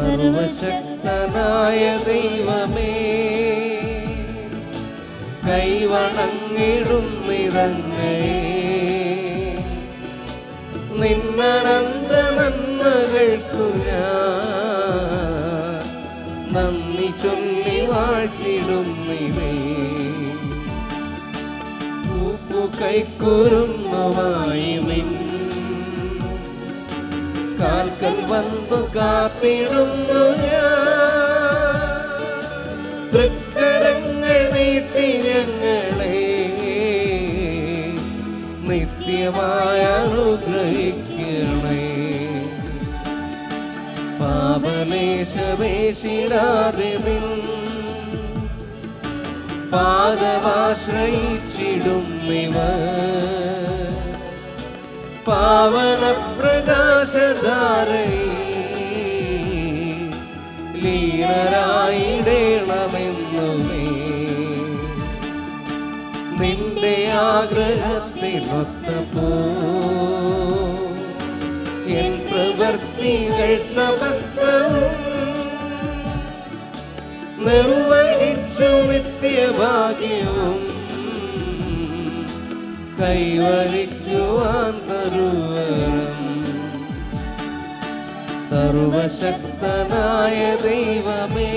സർവശക്തനായ ദൈവമേ കൈവണങ്ങിടും നിറങ്ങേ നിന്നനന്ത നന്മകൾക്കു ഞാൻ നന്ദി ചൊല്ലി വാഴ്ത്തിടും നിവേ പൂപ്പു കൈക്കുറുന്നുമായി നിൻ കാൽക്കൽ വന്നു കാത്തിടുന്നു ഞാൻ. തൃക്കരങ്ങൾ നീട്ടി ഞങ്ങളെ നിത്യമായ അനുഗ്രഹിക്കണേ പാപലേശമേശിടാതെ നിൻ പാദമാശ്രയിച്ചിടും ഇവർ. പാവന പ്രകാശധാരൈ ലീനരായിടേണമെന്നുമേ നിന്റെ ആഗ്രഹത്തിനൊത്തപ്പോ എൻ പ്രവർത്തികൾ സമസ്തവും നിർവഹിച്ചു നിത്യഭാഗ്യവും. കൈവരിക്കുവാൻ തരുവരം. സർവശക്തനായ ദൈവമേ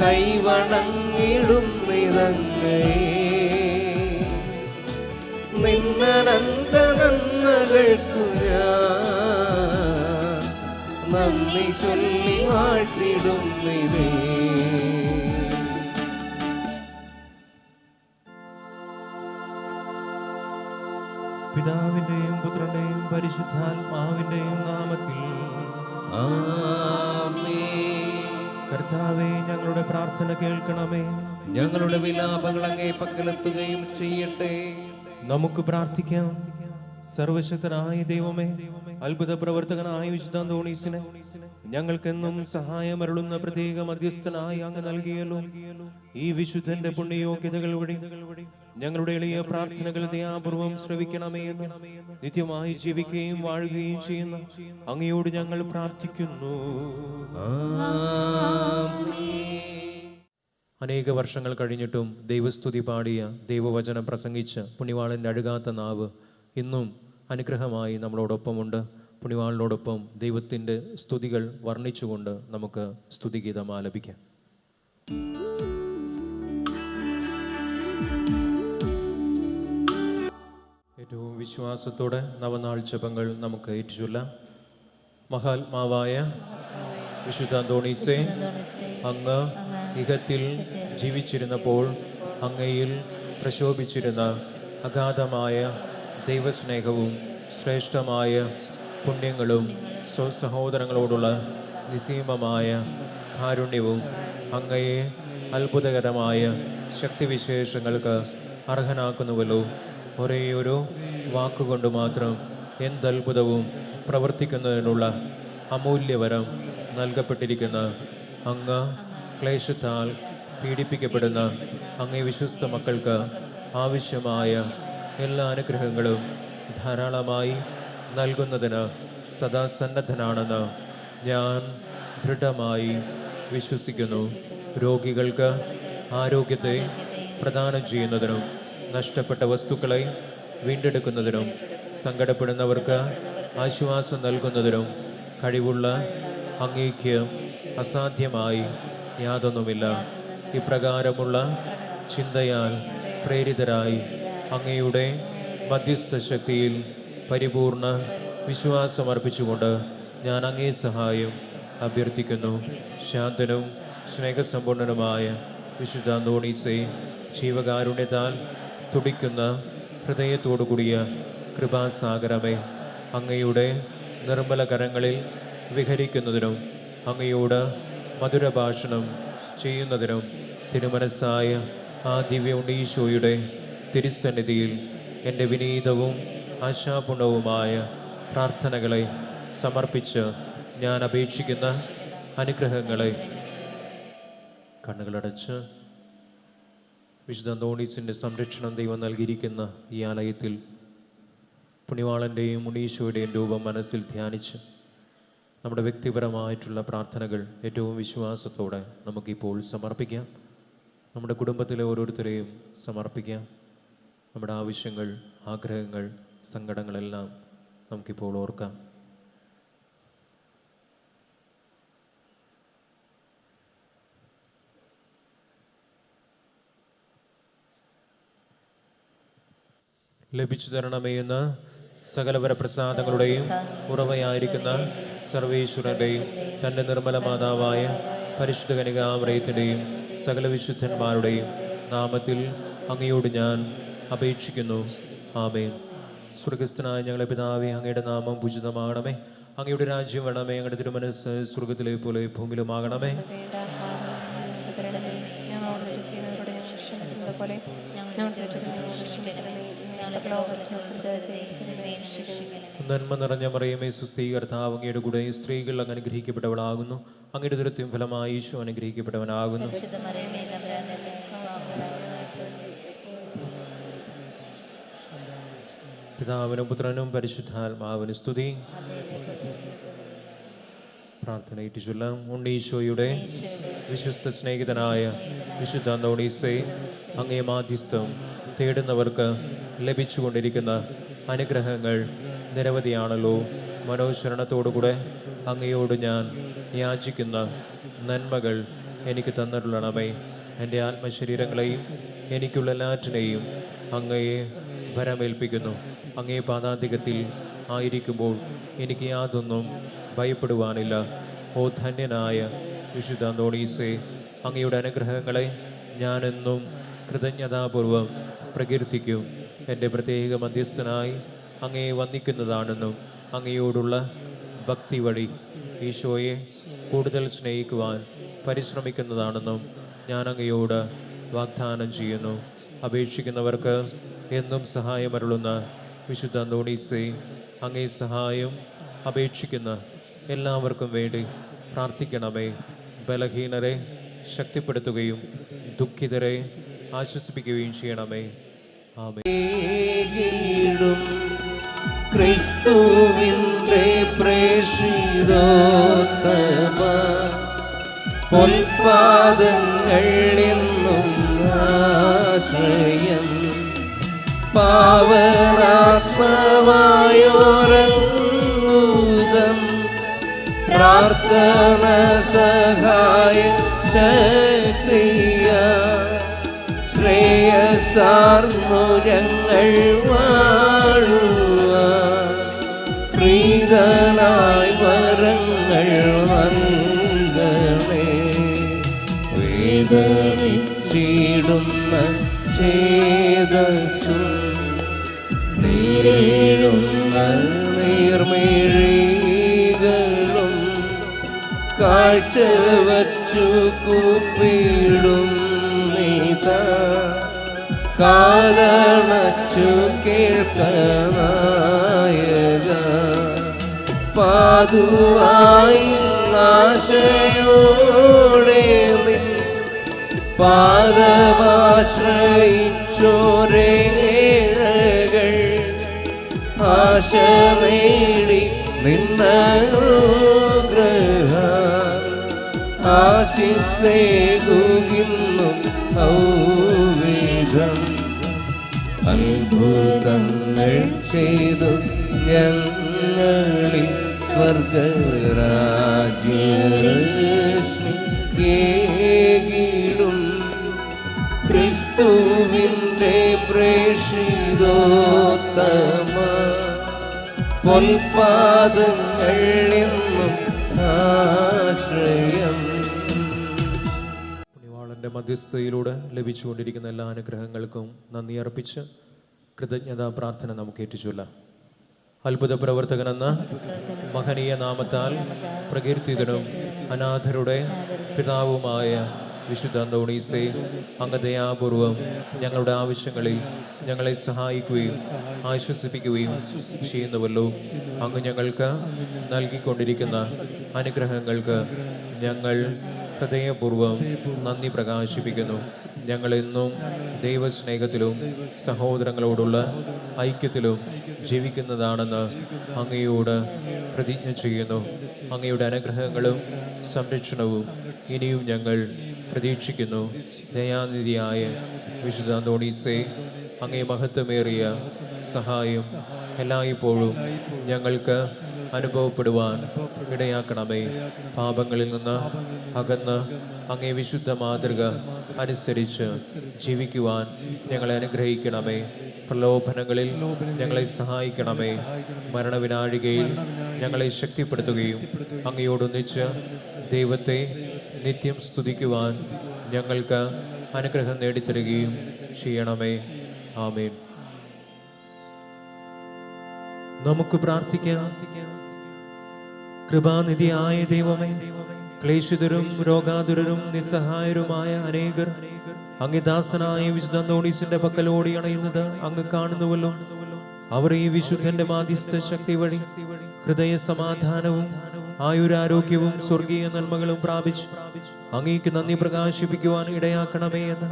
കൈവണങ്ങിടും നിറങ്ങേ. നിന്നനന്ത നന്മകൾക്കു ഞാൻ നന്ദി ചൊല്ലി വാഴ്ത്തിടും നിരേ പിതാവിന്റെയും പുത്രന്റെയും പരിശുദ്ധാത്മാവിന്റെയും നാമത്തിൽ. കർത്താവെ ഞങ്ങളുടെ പ്രാർത്ഥന കേൾക്കണമേ. ഞങ്ങളുടെ വിലാപങ്ങൾ അങ്ങേ പക്കലെത്തുകയും ചെയ്യട്ടെ. നമുക്ക് പ്രാർത്ഥിക്കാം. സർവശക്തനായ ദൈവമേ അത്ഭുത പ്രവർത്തകനായ വിശുദ്ധാന്തോണീസിനെ ഞങ്ങൾക്കെന്നും സഹായമരുളുന്ന പ്രത്യേക മധ്യസ്ഥനായി അങ്ങ് നൽകിയല്ലോ. ഈ വിശുദ്ധന്റെ പുണ്യയോഗ്യതകൾ വഴി ഞങ്ങളുടെ എളിയ പ്രാർത്ഥനകൾ ദയാപൂർവം ശ്രവിക്കണമേ എന്ന് നിത്യമായി ജീവിക്കുകയും വാഴുകയും ചെയ്യുന്ന അങ്ങയോട് ഞങ്ങൾ പ്രാർത്ഥിക്കുന്നു. അനേക വർഷങ്ങൾ കഴിഞ്ഞിട്ടും ദൈവസ്തുതി പാടിയ ദൈവവചനം പ്രസംഗിച്ച പുണ്യവാളന്റെ അഴുകാത്ത നാവ് ഇന്നും അനുഗ്രഹമായി നമ്മളോടൊപ്പമുണ്ട്. പുണ്യവാളിനോടൊപ്പം ദൈവത്തിന്റെ സ്തുതികൾ വർണിച്ചുകൊണ്ട് നമുക്ക് സ്തുതിഗീതം ആലപിക്കാം. ഏറ്റവും വിശ്വാസത്തോടെ നവനാൾ ജപങ്ങൾ നമുക്ക് ഏറ്റുചൊല്ലാം. മഹാത്മാവായ വിശുദ്ധ അന്തോണീസെ അങ്ങ് ഇഹത്തിൽ ജീവിച്ചിരുന്നപ്പോൾ അങ്ങയിൽ പ്രശോഭിച്ചിരുന്ന അഗാധമായ ദൈവസ്നേഹവും ശ്രേഷ്ഠമായ പുണ്യങ്ങളും സ്വസഹോദരങ്ങളോടുള്ള നിസീമമായ കാരുണ്യവും അങ്ങയെ അത്ഭുതകരമായ ശക്തിവിശേഷങ്ങൾക്ക് അർഹനാക്കുന്നുവല്ലോ. ഒരേയൊരു വാക്കുകൊണ്ട് മാത്രം എന്തത്ഭുതവും പ്രവർത്തിക്കുന്നതിനുള്ള അമൂല്യവരം നൽകപ്പെട്ടിരിക്കുന്ന അങ്ങ് ക്ലേശത്താൽ പീഡിപ്പിക്കപ്പെടുന്ന അങ്ങേ വിശ്വസ്ത മക്കൾക്ക് ആവശ്യമായ എല്ലാ അനുഗ്രഹങ്ങളും ധാരാളമായി നൽകുന്നതിന് സദാ സന്നദ്ധനാണെന്ന് ഞാൻ ദൃഢമായി വിശ്വസിക്കുന്നു. രോഗികൾക്ക് ആരോഗ്യത്തെ പ്രദാനം ചെയ്യുന്നതിനും നഷ്ടപ്പെട്ട വസ്തുക്കളെ വീണ്ടെടുക്കുന്നതിനും സങ്കടപ്പെടുന്നവർക്ക് ആശ്വാസം നൽകുന്നതിനും കഴിവുള്ള അങ്ങേക്ക് അസാധ്യമായി യാതൊന്നുമില്ല. ഇപ്രകാരമുള്ള ചിന്തയാൽ പ്രേരിതരായി അങ്ങയുടെ മധ്യസ്ഥ ശക്തിയിൽ പരിപൂർണ വിശ്വാസം അർപ്പിച്ചുകൊണ്ട് ഞാൻ അങ്ങേ സഹായം അഭ്യർത്ഥിക്കുന്നു. ശാന്തനും സ്നേഹസമ്പൂർണനുമായ വിശുദ്ധ അന്തോണീസെ ജീവകാരുണ്യത്താൽ തുടിക്കുന്ന ഹൃദയത്തോടു കൂടിയ കൃപാസാഗരമേ അങ്ങയുടെ നിർമ്മല കരങ്ങളിൽ വിഹരിക്കുന്നതിനും അങ്ങയോട് മധുരഭാഷണം ചെയ്യുന്നതിനും തിരുമനസ്സായ ആ ദിവ്യ ഉണ്ണീശോയുടെ തിരുസന്നിധിയിൽ എന്റെ വിനീതവും ആശാപൂർണവുമായ പ്രാർത്ഥനകളെ സമർപ്പിച്ച് ഞാൻ അപേക്ഷിക്കുന്ന അനുഗ്രഹങ്ങളെ കണ്ണുകളടച്ച് വിശുദ്ധ അന്തോണീസിന്റെ സംരക്ഷണം ദൈവം നൽകിയിരിക്കുന്ന ഈ ആലയത്തിൽ പുണിവാളന്റെയും മുനീശോയുടെയും രൂപം മനസ്സിൽ ധ്യാനിച്ച് നമ്മുടെ വ്യക്തിപരമായിട്ടുള്ള പ്രാർത്ഥനകൾ ഏറ്റവും വിശ്വാസത്തോടെ നമുക്കിപ്പോൾ സമർപ്പിക്കാം. നമ്മുടെ കുടുംബത്തിലെ ഓരോരുത്തരെയും സമർപ്പിക്കാം. നമ്മുടെ ആവശ്യങ്ങൾ ആഗ്രഹങ്ങൾ സങ്കടങ്ങളെല്ലാം നമുക്കിപ്പോൾ ഓർക്കാം. ലഭിച്ചു തരണമെയ്യുന്ന സകലപര പ്രസാദങ്ങളുടെയും ഉറവയായിരിക്കുന്ന സർവേശ്വരന്റെയും തന്റെ നിർമ്മല മാതാവായ പരിശുദ്ധ കനികാമറയത്തിന്റെയും സകല വിശുദ്ധന്മാരുടെയും നാമത്തിൽ അങ്ങയോട് ഞാൻ അപേക്ഷിക്കുന്നു. ആമേൻ. സ്വർഗസ്ഥനായ ഞങ്ങളെ പിതാവേ അങ്ങയുടെ നാമം പൂജിതമാകണമേ. അങ്ങയുടെ രാജ്യം വേണമേ അങ്ങയുടെ തിരുമനസ് സ്വർഗത്തിലെ പോലെ ഭൂമിയിലുമാകണമേ. നന്മ നിറഞ്ഞ മറിയമേ സുസ്ഥീകർത്താവ് അങ്ങയുടെ കൂടെ സ്ത്രീകൾ അങ്ങ് അനുഗ്രഹിക്കപ്പെട്ടവളാകുന്നു. അങ്ങയുടെ ദുരത്യം ഫലമായി ഈശോ അനുഗ്രഹിക്കപ്പെട്ടവനാകുന്നു. പിതാവിനും പുത്രനും പരിശുദ്ധാത്മാവിന് സ്തുതി. പ്രാർത്ഥനയിട്ട് ചൊല്ലാം ഉണ്ണീശോയുടെ വിശ്വസ്ത സ്നേഹിതനായ വിശുദ്ധ അന്തോണീസെ അങ്ങേ മാധ്യസ്ഥം തേടുന്നവർക്ക് ലഭിച്ചുകൊണ്ടിരിക്കുന്ന അനുഗ്രഹങ്ങൾ നിരവധിയാണല്ലോ. മനോശരണത്തോടുകൂടെ അങ്ങയോട് ഞാൻ യാചിക്കുന്ന നന്മകൾ എനിക്ക് തന്നിട്ടുള്ളണമേ. എന്റെ ആത്മശരീരങ്ങളെയും എനിക്കുള്ള എല്ലാറ്റിനെയും അങ്ങയെ ഭരമേൽപ്പിക്കുന്നു. അങ്ങേ പാദാന്തികത്തിൽ ആയിരിക്കുമ്പോൾ എനിക്ക് യാതൊന്നും ഭയപ്പെടുവാനില്ല. ഓ ധന്യനായ വിശുദ്ധ അന്തോണീസെ അങ്ങയുടെ അനുഗ്രഹങ്ങളെ ഞാനെന്നും കൃതജ്ഞതാപൂർവം പ്രകീർത്തിക്കും. എന്റെ പ്രത്യേക മധ്യസ്ഥനായി അങ്ങയെ വന്ദിക്കുന്നതാണെന്നും അങ്ങയോടുള്ള ഭക്തി വഴി ഈശോയെ കൂടുതൽ സ്നേഹിക്കുവാൻ പരിശ്രമിക്കുന്നതാണെന്നും ഞാൻ അങ്ങയോട് വാഗ്ദാനം ചെയ്യുന്നു. അപേക്ഷിക്കുന്നവർക്ക് എന്നും സഹായമരുളുന്ന വിശുദ്ധ അന്തോണീസേ അങ്ങേ സഹായം അപേക്ഷിക്കുന്ന എല്ലാവർക്കും വേണ്ടി പ്രാർത്ഥിക്കണമേ. ബലഹീനരെ ശക്തിപ്പെടുത്തുകയും ദുഃഖിതരെ ആശ്വസിപ്പിക്കുകയും ചെയ്യണമേ. ആമേ ഏകിടും ക്രിസ്തുവിന്റെ ആശ്രയം പാവനാത്മവായോരൂതം പ്രാർത്ഥന സഹായ ശക്തിയ ശ്രേയസാർന്നു ഞങ്ങൾ വാഴുക കാഴ്ച വച്ചു കൂപ്പിടും നീത. കാലണച്ചു കേൾക്കനായക. പാതുവായി ആശയോടെ പാദമാശ്രയിച്ചോരേ ആശ നേടി നിന്നനുഗ്രഹ. ആശിസേകുന്നു അത്ഭുതങ്ങൾ ചെയ്തു ഞങ്ങളിൽ സ്വർഗരാജ്യരശ്മി കേകിടും ക്രിസ്തുവിന്റെ പ്രേഷിതോത്തമ പൊൽപാദങ്ങൾ എന്നും ആശ്രയം പുണ്യവാളന്റെ മധ്യസ്ഥയിലൂടെ ലഭിച്ചുകൊണ്ടിരിക്കുന്ന എല്ലാ അനുഗ്രഹങ്ങൾക്കും നന്ദി അർപ്പിച്ച് കൃതജ്ഞതാ പ്രാർത്ഥന നമുക്ക് ഏറ്റുചൊല്ലാം. അത്ഭുത പ്രവർത്തകനെന്ന മഹനീയ നാമത്താൽ പ്രകീർത്തിതനും അനാഥരുടെ പിതാവുമായ വിശുദ്ധ അന്തോണീസെ അംഗതയാപൂർവം ഞങ്ങളുടെ ആവശ്യങ്ങളിൽ ഞങ്ങളെ സഹായിക്കുകയും ആശ്വസിപ്പിക്കുകയും ചെയ്യുന്നുവല്ലോ. അങ്ങ് ഞങ്ങൾക്ക് നൽകിക്കൊണ്ടിരിക്കുന്ന അനുഗ്രഹങ്ങൾക്ക് ഞങ്ങൾ ഹൃദയപൂർവം നന്ദി പ്രകാശിപ്പിക്കുന്നു. ഞങ്ങൾ എന്നും ദൈവസ്നേഹത്തിലും സഹോദരങ്ങളോടുള്ള ഐക്യത്തിലും ജീവിക്കുന്നതാണെന്ന് അങ്ങയോട് പ്രതിജ്ഞ ചെയ്യുന്നു. അങ്ങയുടെ അനുഗ്രഹങ്ങളും സംരക്ഷണവും ഇനിയും ഞങ്ങൾ പ്രതീക്ഷിക്കുന്നു. ദയാനിധിയായ വിശുദ്ധ അന്തോണീസെ അങ്ങേ മഹത്വമേറിയ സഹായം എല്ലായ്പ്പോഴും ഞങ്ങൾക്ക് അനുഭവപ്പെടുവാൻ ഇടയാക്കണമേ. പാപങ്ങളിൽ നിന്ന് അകന്ന് അങ്ങേ വിശുദ്ധ മാതൃക അനുസരിച്ച് ജീവിക്കുവാൻ ഞങ്ങളെ അനുഗ്രഹിക്കണമേ. പ്രലോഭനങ്ങളിൽ ഞങ്ങളെ സഹായിക്കണമേ. മരണവിനാഴികയിൽ ഞങ്ങളെ ശക്തിപ്പെടുത്തുകയും അങ്ങയോടൊന്നിച്ച് ദൈവത്തെ നിത്യം സ്തുതിക്കുവാൻ ഞങ്ങൾക്ക് അനുഗ്രഹം നേടിത്തരികയും ചെയ്യണമേ. ആമേൻ. നമുക്ക് പ്രാർത്ഥിക്കാം. കൃപാനിധിയായ ദൈവമേ ക്ലേശിതരും രോഗാതുരരും നിസ്സഹായരുമായ അനേകർ അങ്ങിദാസനായ വിശുദ്ധ നോണീസിന്റെ ഓടി അണയുന്നത് അങ്ങ് കാണുന്നുവല്ലോ. അവർ ഈ വിശുദ്ധന്റെ മാധ്യസ്ഥ ശക്തി വഴി ഹൃദയ സമാധാനവും ആയുരാരോഗ്യവും സ്വർഗീയ നന്മകളും പ്രാപിച്ച് അങ്ങേക്ക് നന്ദി പ്രകാശിപ്പിക്കുവാൻ ഇടയാക്കണമേ എന്ന്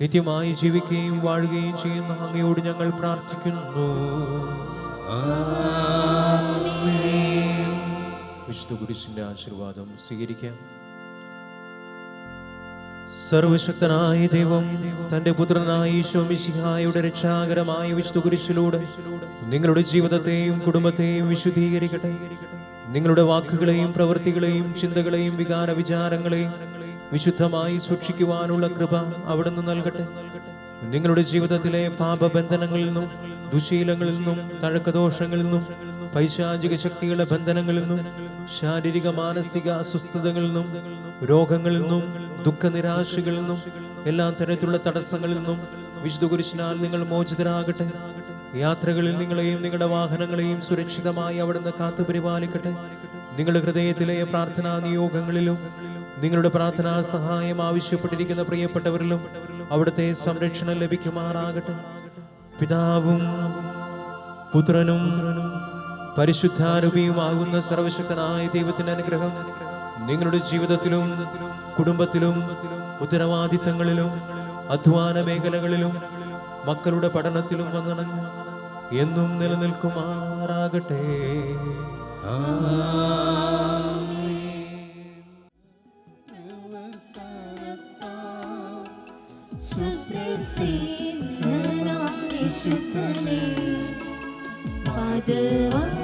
നിത്യമായി ജീവിക്കുകയും വാഴുകയും ചെയ്യുന്ന അങ്ങയോട് ഞങ്ങൾ പ്രാർത്ഥിക്കുന്നു. വിശുദ്ധ കുരിശിന്റെ ആശീർവാദം സ്വീകരിക്കാം. സർവശക്തനായ ദൈവം തന്റെ പുത്രനായ ഈശോമിശിഹായുടെ രക്ഷാകരമായ വിശുദ്ധ കുരിശിലൂടെ നിങ്ങളുടെ ജീവിതത്തെയും കുടുംബത്തെയും വിശുദ്ധീകരിക്കട്ടെ. നിങ്ങളുടെ വാക്കുകളെയും പ്രവൃത്തികളെയും ചിന്തകളെയും വികാര വിചാരങ്ങളെയും വിശുദ്ധമായി സൂക്ഷിക്കുവാനുള്ള കൃപ അവിടുന്ന് നൽകട്ടെ. നിങ്ങളുടെ ജീവിതത്തിലെ പാപബന്ധനങ്ങളിൽ നിന്നും ദുശീലങ്ങളിൽ നിന്നും തഴക്കദോഷങ്ങളിൽ നിന്നും പൈശാചിക ശക്തികളുടെ ബന്ധനങ്ങളിൽ നിന്നും ശാരീരിക മാനസിക അസ്വസ്ഥതകളിൽ നിന്നും രോഗങ്ങളിൽ നിന്നും ദുഃഖനിരാശകളിൽ നിന്നും എല്ലാ തരത്തിലുള്ള തടസ്സങ്ങളിൽ നിന്നും വിശുദ്ധ കുരിശിനാൽ നിങ്ങൾ മോചിതരാകട്ടെ. യാത്രകളിൽ നിങ്ങളെയും നിങ്ങളുടെ വാഹനങ്ങളെയും സുരക്ഷിതമായി അവിടുന്ന് കാത്തു പരിപാലിക്കട്ടെ. നിങ്ങളുടെ ഹൃദയത്തിലെ പ്രാർത്ഥനാ നിയോഗങ്ങളിലും നിങ്ങളുടെ പ്രാർത്ഥനാ സഹായം ആവശ്യപ്പെട്ടിരിക്കുന്ന പ്രിയപ്പെട്ടവരിലും അവിടുത്തെ സംരക്ഷണം ലഭിക്കുമാറാകട്ടെ. പിതാവും പുത്രനും പരിശുദ്ധാരൂപിയുമാകുന്ന സർവശക്തനായ ദൈവത്തിന്റെ അനുഗ്രഹം നിങ്ങളുടെ ജീവിതത്തിലും കുടുംബത്തിലും ഉത്തരവാദിത്തങ്ങളിലും അധ്വാന മേഖലകളിലും മക്കളുടെ പഠനത്തിലും വന്നണഞ്ഞ് എന്നും നിലനിൽക്കുമാറാകട്ടെ. സുപ്രസിദ്ധനാം വിശുദ്ധനേ, പദവായിലെ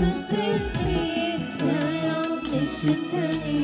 സുപ്രസിദ്ധനാം വിശുദ്ധനേ,